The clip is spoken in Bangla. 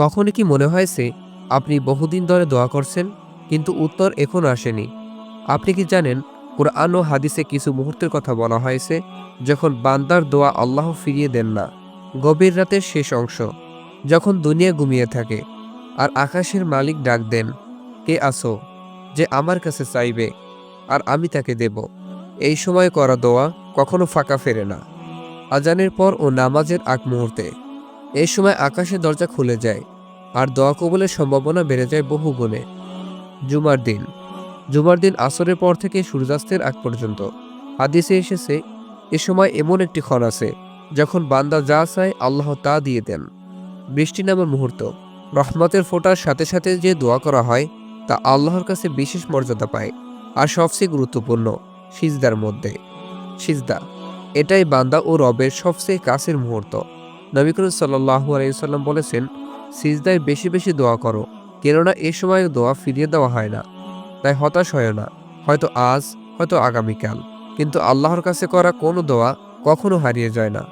কখনো কি মনে হয়েছে, আপনি বহুদিন ধরে দোয়া করছেন, কিন্তু উত্তর এখনও আসেনি? আপনি কি জানেন, কোরআন ও হাদিসে কিছু মুহূর্তের কথা বলা হয়েছে, যখন বান্দার দোয়া আল্লাহ ফিরিয়ে দেন না, গভীর রাতের শেষ অংশ, যখন দুনিয়া ঘুমিয়ে থাকে, আর আকাশের মালিক ডাক দেন, কে আসো যে আমার কাছে চাইবে, আর আমি তাকে দেব? এই সময় করা দোয়া কখনো ফাঁকা ফেরে না। আজানের পর ও নামাজের আগ মুহূর্তে। এই সময় আকাশের দরজা খুলে যায়, আর দোয়া কবলের সম্ভাবনা বেড়ে যায় বহু গুণে। জুমার দিন। জুমার দিন আসরের পর থেকে সূর্যাস্তের আগ পর্যন্ত। হাদিসে এসেছে, এ সময় এমন একটি ক্ষণ আছে, যখন বান্দা যা চায় আল্লাহ তা দিয়ে দেন। বৃষ্টি নামার মুহূর্ত। রহমতের ফোটার সাথে সাথে যে দোয়া করা হয়, তা আল্লাহর কাছে বিশেষ মর্যাদা পায়, আর সবচেয়ে গুরুত্বপূর্ণ, সিজদার মধ্যে। সিজদা। এটাই বান্দা ও রবের সবচেয়ে কাছের মুহূর্ত। নবী করিম সাল্লু আলাইসাল্লাম বলেছেন, সিজদায় বেশি বেশি দোয়া করো, কেননা এ সময় দোয়া ফিরিয়ে দেওয়া হয় না। তাই হতাশ হয় না, হয়তো আজ, হয়তো আগামীকাল। কিন্তু আল্লাহর কাছে করা কোনো দোয়া কখনো হারিয়ে যায় না।